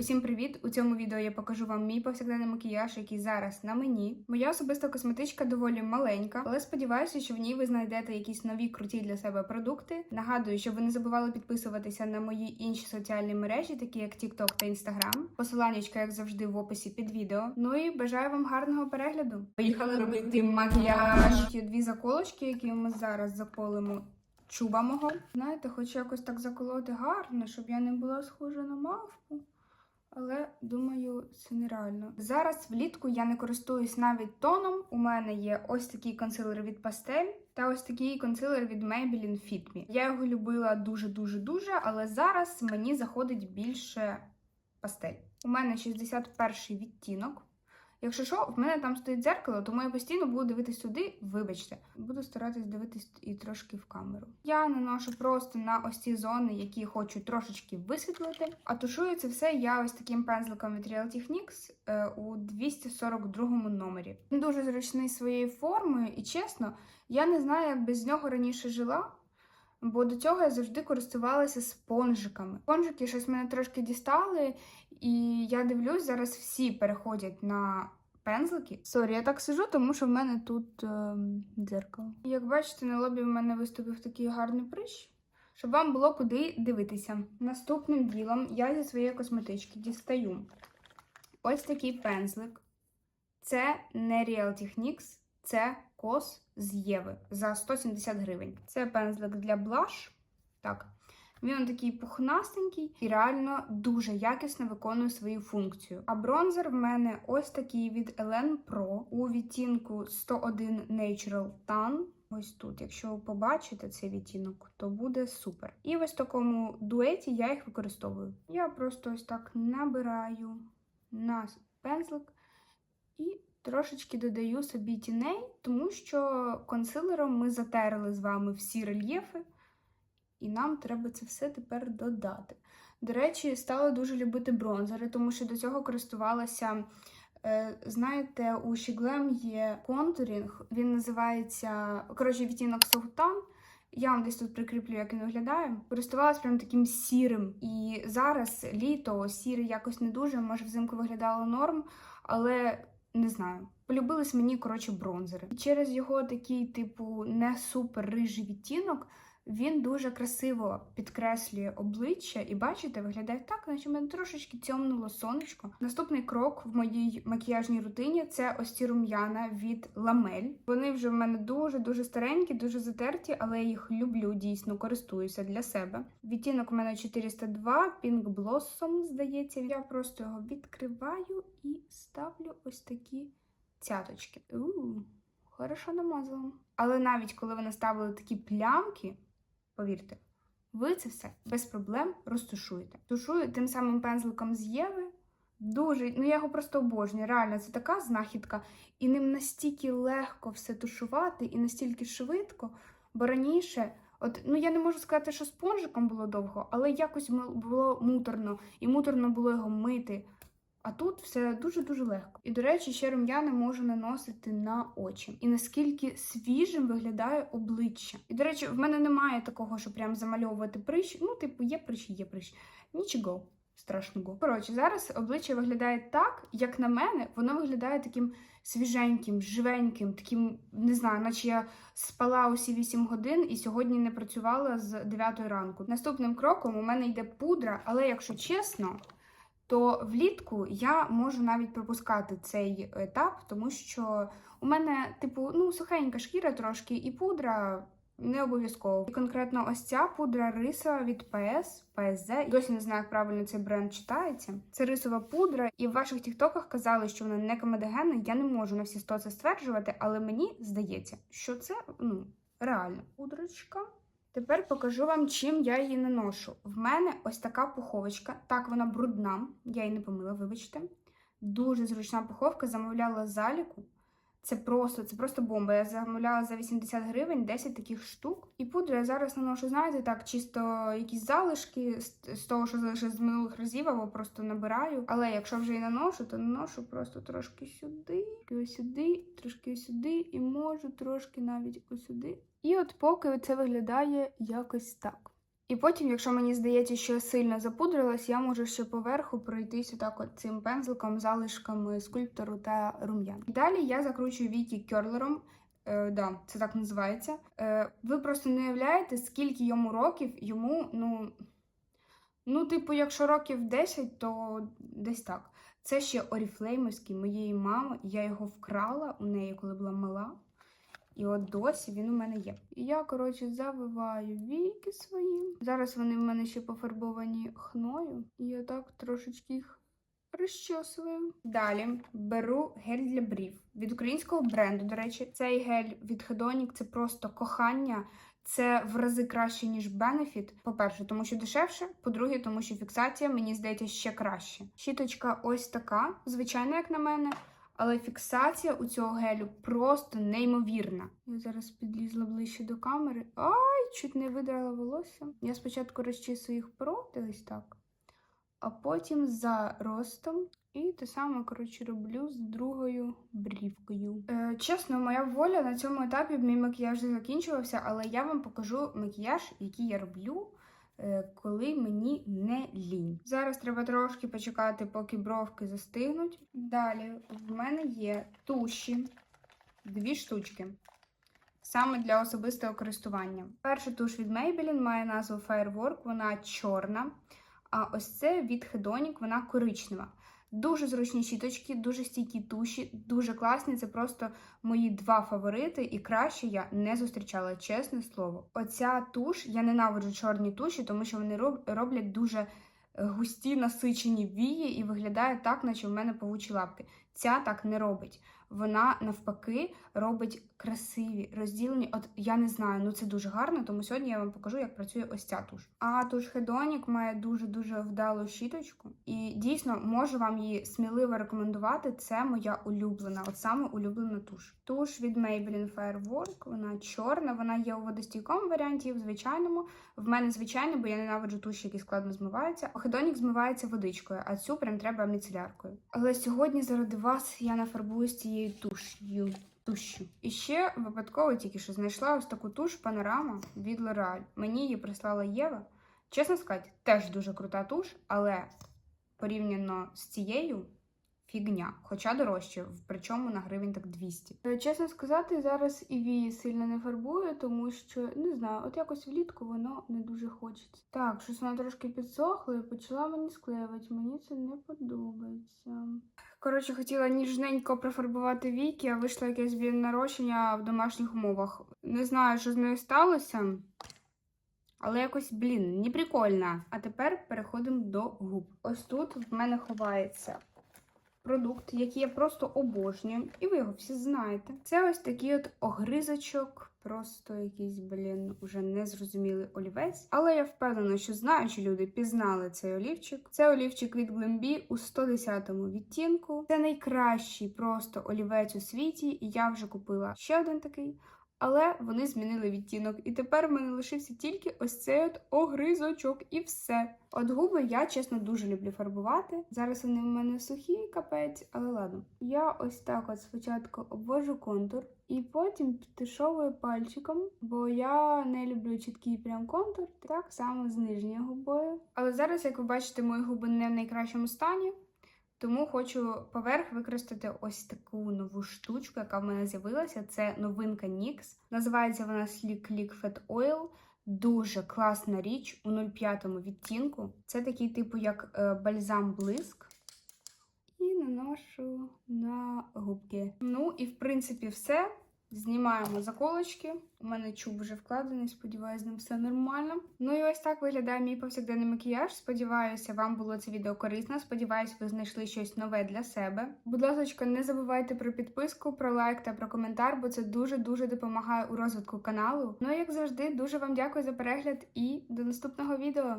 Усім привіт! У цьому відео я покажу вам мій повсякденний макіяж, який зараз на мені. Моя особиста косметичка доволі маленька, але сподіваюся, що в ній ви знайдете якісь нові круті для себе продукти. Нагадую, щоб ви не забували підписуватися на мої інші соціальні мережі, такі як TikTok та Instagram. Посиланнячка, як завжди, в описі під відео. Ну і бажаю вам гарного перегляду. Поїхали робити макіяж. Є дві заколочки, які ми зараз заколимо чуба мого. Знаєте, хочу якось так заколоти гарно, щоб я не була схожа на мавпу. Але думаю, це нереально. Зараз влітку я не користуюсь навіть тоном. У мене є ось такий консилер від Pastel та ось такий консилер від Maybelline Fit Me. Я його любила дуже-дуже дуже, але зараз мені заходить більше пастель. У мене 61 відтінок. Якщо що, в мене там стоїть дзеркало, тому я постійно буду дивитись туди, вибачте. Буду старатись дивитись і трошки в камеру. Я наношу просто на ось ці зони, які хочу трошечки висвітлити. А тушую це все я ось таким пензликом від Real Techniques е, у 242 номері. Він дуже зручний своєю формою, і чесно, я не знаю, як без нього раніше жила. Бо до цього я завжди користувалася спонжиками. Спонжики щось мене трошки дістали, і я дивлюсь, зараз всі переходять на пензлики. Сорі, я так сижу, тому що в мене тут е, дзеркало. Як бачите, на лобі в мене виступив такий гарний прищ, щоб вам було куди дивитися. Наступним ділом я зі своєї косметички дістаю ось такий пензлик. Це не Real Techniques, це кос з Єви за 170 гривень. Це пензлик для блаш. Так. Він такий пухнастенький і реально дуже якісно виконує свою функцію. А бронзер в мене ось такий від Elen Pro у відтінку 101 Natural Tan. Ось тут, якщо ви побачите цей відтінок, то буде супер. І в ось такому дуеті я їх використовую. Я просто ось так набираю на пензлик трошечки додаю собі тіней, тому що консилером ми затерли з вами всі рельєфи. І нам треба це все тепер додати. До речі, стала дуже любити бронзери, тому що до цього користувалася. Е, знаєте, у Shiglam є контурінг, він називається коротше, відтінок Султан. Я вам десь тут прикріплю, як він виглядає. Користувалась прям таким сірим. І зараз літо сірий якось не дуже, може взимку виглядало норм, але не знаю. Полюбились мені, коротше, бронзери. І через його такий, типу, не супер рижий відтінок. Він дуже красиво підкреслює обличчя, і бачите, виглядає так, наче мене трошечки тьомнуло сонечко. Наступний крок в моїй макіяжній рутині це ось ці рум'яна від ламель. Вони вже в мене дуже-дуже старенькі, дуже затерті, але я їх люблю, дійсно користуюся для себе. Відтінок у мене 402, Pink Blossom, здається. Я просто його відкриваю і ставлю ось такі цяточки. У-у-у, хорошо намазала. Але навіть коли ви наставили такі плямки. Повірте, ви це все без проблем розтушуєте. Тушую тим самим пензликом з Єви. Дуже, ну я його просто обожнюю. Реально, це така знахідка. І ним настільки легко все тушувати, і настільки швидко. Бо раніше, от, ну я не можу сказати, що спонжиком було довго, але якось було муторно, і муторно було його мити. А тут все дуже-дуже легко. І, до речі, ще рум'яна можу наносити на очі. І наскільки свіжим виглядає обличчя. І, до речі, в мене немає такого, що прям замальовувати прищ. Ну, типу, є прищ, є прищ. Нічого страшного. Коротше, зараз обличчя виглядає так, як на мене, воно виглядає таким свіженьким, живеньким, таким, не знаю, наче я спала усі 8 годин і сьогодні не працювала з 9 ранку. Наступним кроком у мене йде пудра, але якщо чесно то влітку я можу навіть пропускати цей етап, тому що у мене, типу, ну, сухенька шкіра трошки, і пудра не обов'язково. І конкретно ось ця пудра риса від PS, PSZ. Досі не знаю, як правильно цей бренд читається. Це рисова пудра, і в ваших тіктоках казали, що вона не комедогенна. Я не можу на всі сто це стверджувати, але мені здається, що це ну, реально пудрочка. Тепер покажу вам, чим я її наношу. В мене ось така пуховочка. Так, вона брудна, я її не помила, вибачте. Дуже зручна пуховка, замовляла заліку. Це просто це просто бомба. Я замовляла за 80 гривень 10 таких штук. І пудру я зараз наношу, знаєте, так, чисто якісь залишки з того, що залишилось з минулих разів, або просто набираю. Але якщо вже її наношу, то наношу просто трошки сюди, ось сюди, трошки сюди, і можу трошки навіть ось сюди. І от поки це виглядає якось так. І потім, якщо мені здається, що я сильно запудрилась, я можу ще поверху пройтись отак от цим пензликом, залишками скульптору та рум'ян. Далі я закручую віки кьорлером. Е, да, це так називається. Е, ви просто не уявляєте, скільки йому років йому, ну. Ну, типу, якщо років 10, то десь так. Це ще оріфлеймовський моєї мами. Я його вкрала у неї, коли була мала. І от досі він у мене є. І я, коротше, завиваю віки свої. Зараз вони в мене ще пофарбовані хною. І я так трошечки їх розчосую. Далі беру гель для брів від українського бренду. До речі, цей гель від Hedonic це просто кохання. Це в рази краще, ніж Benefit. По-перше, тому що дешевше. По-друге, тому що фіксація, мені здається, ще краще. Щіточка ось така, звичайна, як на мене. Але фіксація у цього гелю просто неймовірна. Я зараз підлізла ближче до камери. Ай, чуть не видрала волосся. Я спочатку розчісую їх ось так, а потім за ростом. І те саме, коротше, роблю з другою брівкою. Е, чесно, моя воля на цьому етапі мій макіяж закінчувався, але я вам покажу макіяж, який я роблю, коли мені не лінь. Зараз треба трошки почекати, поки бровки застигнуть. Далі в мене є туші, дві штучки. Саме для особистого користування. Перша туш від Maybelline має назву Firework, вона чорна. А ось це від Hedonic, вона коричнева. Дуже зручні щіточки, дуже стійкі туші, дуже класні. Це просто мої два фаворити, і краще я не зустрічала, чесне слово. Оця туш, я ненавиджу чорні туші, тому що вони роблять дуже густі насичені вії і виглядає так, наче в мене павучі лапки. Ця так не робить. Вона навпаки робить красиві розділені. От я не знаю, ну це дуже гарно, тому сьогодні я вам покажу, як працює ось ця туш. А туш Hedonic має дуже дуже вдалу щіточку, і дійсно можу вам її сміливо рекомендувати. Це моя улюблена, от саме улюблена туш. Туш від Maybelline Firework, вона чорна, вона є у водостійкому варіанті, в звичайному. В мене звичайно, бо я ненавиджу туші, які складно змиваються. Hedonic змивається водичкою, а цю прям треба міцеляркою. Але сьогодні заради вас я нафарбуюсь цією туш'ю. Тушю. І ще випадково тільки що знайшла ось таку туш панорама від L'Oreal. Мені її прислала Єва. Чесно сказати, теж дуже крута туш, але порівняно з цією фігня, хоча дорожче, причому на гривень так 200. Е, Чесно сказати, зараз і вії сильно не фарбую, тому що не знаю, от якось влітку воно не дуже хочеться. Так, щось воно трошки підсохло і почала мені склеювати. Мені це не подобається. Коротше, хотіла ніжненько профарбувати віки, а вийшло якесь блін нарощення в домашніх умовах. Не знаю, що з нею сталося. Але якось, блін, не прикольно. А тепер переходимо до губ. Ось тут в мене ховається продукт, який я просто обожнюю, і ви його всі знаєте. Це ось такий от огризочок, просто якийсь, блін, уже незрозумілий олівець. Але я впевнена, що знаючі люди пізнали цей олівчик. Це олівчик від Glambi у 110-му відтінку. Це найкращий просто олівець у світі, і я вже купила ще один такий. Але вони змінили відтінок, і тепер в мене лишився тільки ось цей от огризочок, і все. От губи я чесно дуже люблю фарбувати. Зараз вони в мене сухі, капець, але ладно. Я ось так от спочатку обвожу контур, і потім підтушовую пальчиком, бо я не люблю чіткий прям контур, так само з нижньою губою. Але зараз, як ви бачите, мої губи не в найкращому стані. Тому хочу поверх використати ось таку нову штучку, яка в мене з'явилася. Це новинка NYX. Називається вона Sleek Liquid Oil. Дуже класна річ у 0,5 відтінку. Це такий типу, як е, бальзам блиск. І наношу на губки. Ну і в принципі все. Знімаємо заколочки. У мене чуб вже вкладений, сподіваюся, з ним все нормально. Ну і ось так виглядає мій повсякденний макіяж. Сподіваюся, вам було це відео корисно. Сподіваюся, ви знайшли щось нове для себе. Будь ласка, не забувайте про підписку, про лайк та про коментар, бо це дуже-дуже допомагає у розвитку каналу. Ну і як завжди, дуже вам дякую за перегляд і до наступного відео.